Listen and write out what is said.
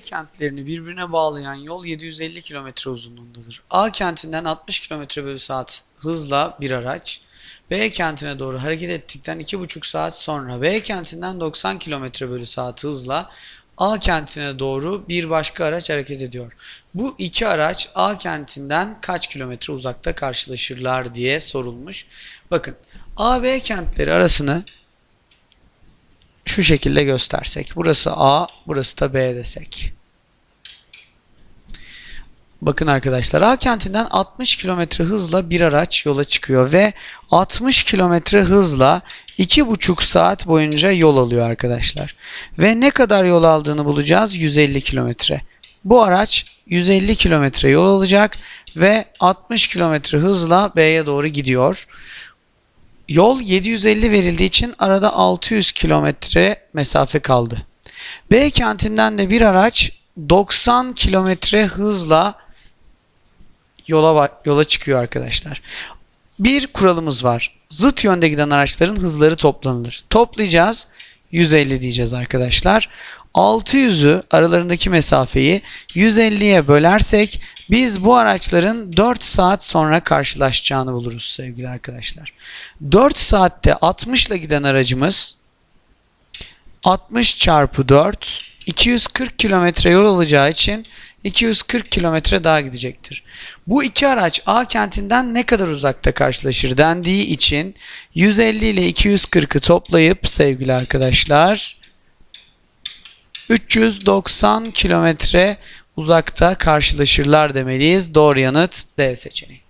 Kentlerini birbirine bağlayan yol 750 km uzunluğundadır. A kentinden 60 km bölü saat hızla bir araç, B kentine doğru hareket ettikten 2,5 saat sonra B kentinden 90 km bölü saat hızla A kentine doğru bir başka araç hareket ediyor. Bu iki araç A kentinden kaç kilometre uzakta karşılaşırlar diye sorulmuş. Bakın A B kentleri arasını şu şekilde göstersek. Burası A, burası da B desek. Bakın arkadaşlar A kentinden 60 km hızla bir araç yola çıkıyor ve 60 km hızla 2,5 saat boyunca yol alıyor arkadaşlar. Ve ne kadar yol aldığını bulacağız? 150 km. Bu araç 150 km yol alacak ve 60 km hızla B'ye doğru gidiyor. Yol 750 verildiği için arada 600 kilometre mesafe kaldı. B kentinden de bir araç 90 kilometre hızla yola yola çıkıyor arkadaşlar. Bir kuralımız var. Zıt yönde giden araçların hızları toplanılır. Toplayacağız. 150 diyeceğiz arkadaşlar. 600'ü aralarındaki mesafeyi 150'ye bölersek biz bu araçların 4 saat sonra karşılaşacağını buluruz sevgili arkadaşlar. 4 saatte 60 ile giden aracımız 60 çarpı 4 240 kilometre yol alacağı için 240 kilometre daha gidecektir. Bu iki araç A kentinden ne kadar uzakta karşılaşır dendiği için 150 ile 240'ı toplayıp sevgili arkadaşlar 390 kilometre uzakta karşılaşırlar demeliyiz. Doğru yanıt D seçeneği.